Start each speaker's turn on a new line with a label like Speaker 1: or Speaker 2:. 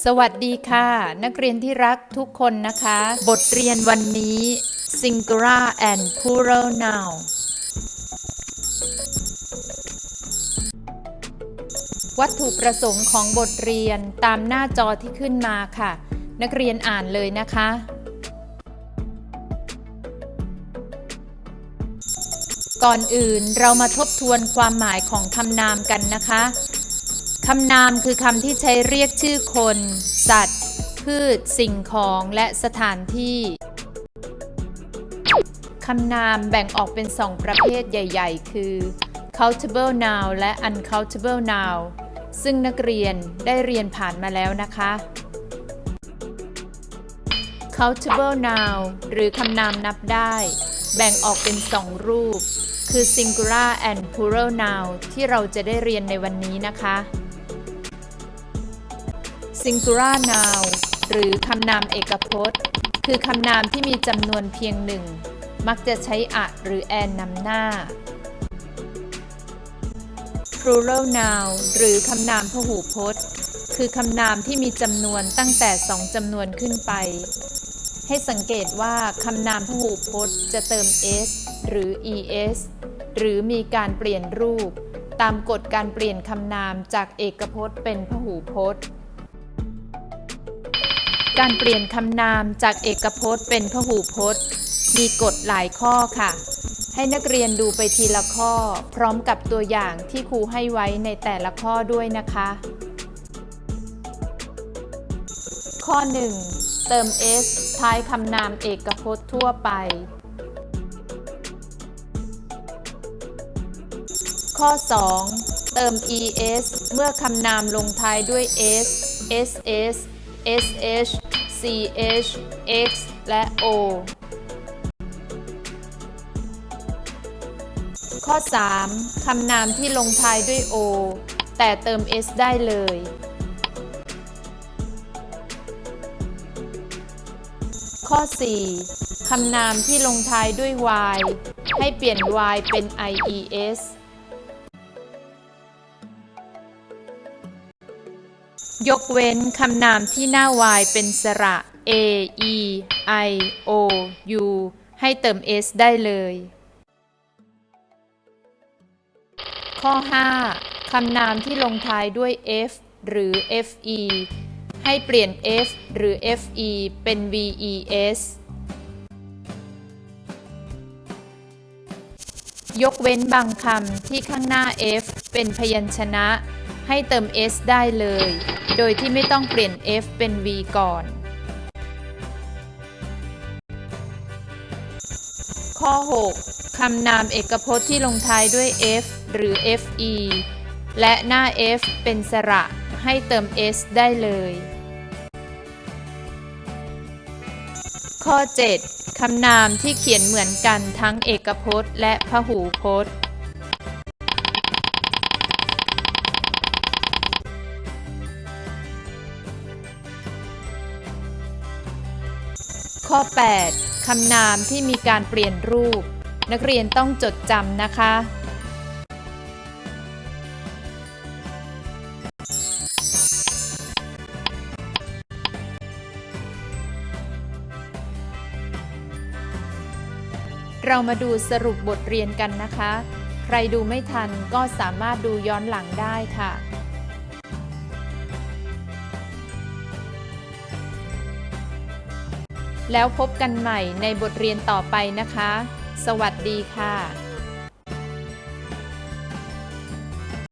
Speaker 1: สวัสดีค่ะ นักเรียนที่รักทุกคนนะคะ บทเรียนวันนี้ singular and plural noun วัตถุประสงค์ของบทเรียนตามหน้าจอที่ขึ้นมาค่ะ นักเรียนอ่านเลยนะคะ ก่อนอื่นเรามาทบทวนความหมายของคำนามกันนะคะ คำนามคือคำที่ใช้เรียกชื่อคน สัตว์ พืช สิ่งของและสถานที่ คำนามแบ่งออกเป็นสองประเภทใหญ่ ๆ คือ countable noun และ uncountable noun ซึ่งนักเรียนได้เรียนผ่านมาแล้วนะคะ countable noun หรือคำนามนับได้ แบ่งออกเป็นสองรูป คือ singular and plural noun ที่เราจะได้เรียนในวันนี้นะคะ singular noun หรือคำนามเอกพจน์ คือคำนามที่มีจำนวนเพียงหนึ่ง มักจะใช้อะหรือแอนนำหน้า plural noun หรือคำนามพหูพจน์ คือคำนามที่มีจำนวนตั้งแต่สองจำนวนขึ้นไป ให้สังเกตว่าคำนามพหูพจน์จะเติม s หรือ es หรือมีการเปลี่ยนรูป ตามกฎการเปลี่ยนคำนามจากเอกพจน์เป็นพหูพจน์ การเปลี่ยนคำนามจากเอกพจน์เป็นพหูพจน์ มีกฎหลายข้อค่ะ ให้นักเรียนดูไปทีละข้อ พร้อมกับตัวอย่างที่ครูให้ไว้ในแต่ละข้อด้วยนะคะ ข้อ 1 เติม s ท้ายคำนามเอกพจน์ทั่วไป ข้อ 2 เติม es เมื่อคำนามลงท้ายด้วย s ss sh ch x และ o ข้อ 3 คำนามที่ลงท้ายด้วย o แต่เติม s ได้เลย ข้อ 4 คำนามที่ลงท้ายด้วย y ให้เปลี่ยน y เป็น ies ยกเว้นคำนามที่หน้า y เป็นสระ a e i o u ให้เติม s ได้เลย ข้อ 5 คำนามที่ลงท้ายด้วย f หรือ fe ให้เปลี่ยน f หรือ fe เป็น ves ยกเว้นบางคำที่ข้างหน้า f เป็นพยัญชนะ ให้เติม s ได้เลย โดยที่ไม่ต้องเปลี่ยน f เป็น v ก่อน ข้อ 6 คำนามเอกพจน์ที่ลงท้ายด้วย f หรือ fe และหน้า f เป็นสระ ให้เติม s ได้เลย ข้อ 7 คำนามที่เขียนเหมือนกันทั้งเอกพจน์และพหูพจน์ ข้อ 8 คำนามที่มีการเปลี่ยนรูป นักเรียนต้องจดจำนะคะ เรามาดูสรุปบทเรียนกันนะคะ ใครดูไม่ทันก็สามารถดูย้อนหลังได้ค่ะ แล้วพบกันใหม่ในบทเรียนต่อไปนะคะ สวัสดีค่ะ